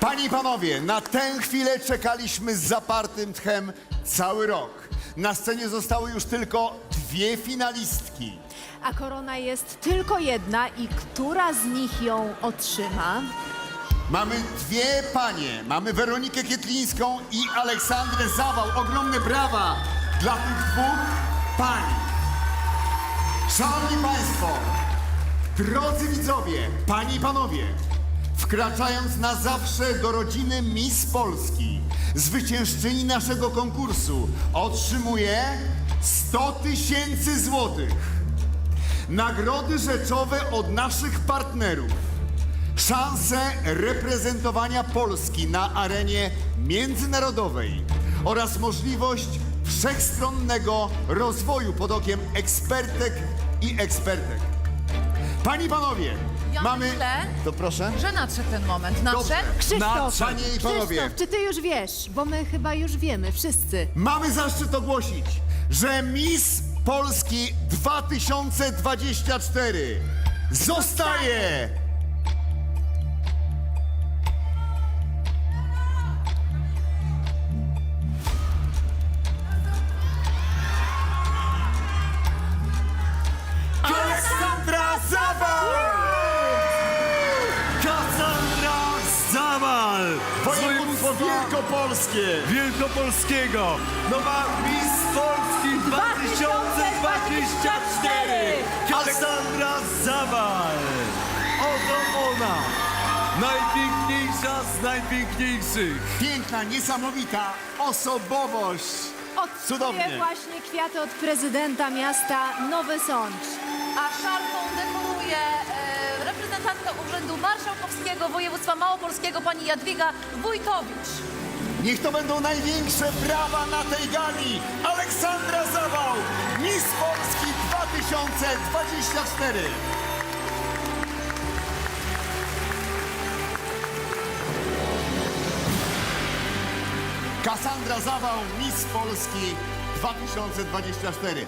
Panie i panowie, na tę chwilę czekaliśmy z zapartym tchem cały rok. Na scenie zostały już tylko dwie finalistki. A korona jest tylko jedna i która z nich ją otrzyma? Mamy dwie panie. Mamy Weronikę Kietlińską i Aleksandrę Zawał. Ogromne brawa dla tych dwóch pań. Szanowni Państwo, drodzy widzowie, panie i panowie, wkraczając na zawsze do rodziny Miss Polski, zwyciężczyni naszego konkursu otrzymuje 100 tysięcy złotych. Nagrody rzeczowe od naszych partnerów. Szanse reprezentowania Polski na arenie międzynarodowej oraz możliwość wszechstronnego rozwoju pod okiem ekspertek i ekspertek. Panie i panowie, Ja mamy... myślę, To proszę. Że nadszedł ten moment. Dobrze. Nadszedł? Krzysztof, Panie i panowie. Krzysztof, czy ty już wiesz? Bo my chyba już wiemy, wszyscy. Mamy zaszczyt ogłosić, że Miss Polski 2024 zostaje Województwo Wielkopolskie! Wielkopolskiego! Nowa Miss Polski 2024! Kassandra Zawal! Oto ona! Najpiękniejsza z najpiękniejszych! Piękna, niesamowita osobowość. Cudownie. właśnie kwiaty od prezydenta miasta Nowy Sącz. A szarfą dekoruje Marszałkowskiego Województwa Małopolskiego pani Jadwiga Wójtowicz. Niech to będą największe brawa na tej gali. Aleksandra Zawał, Miss Polski 2024. Kassandra Zawał, Miss Polski 2024.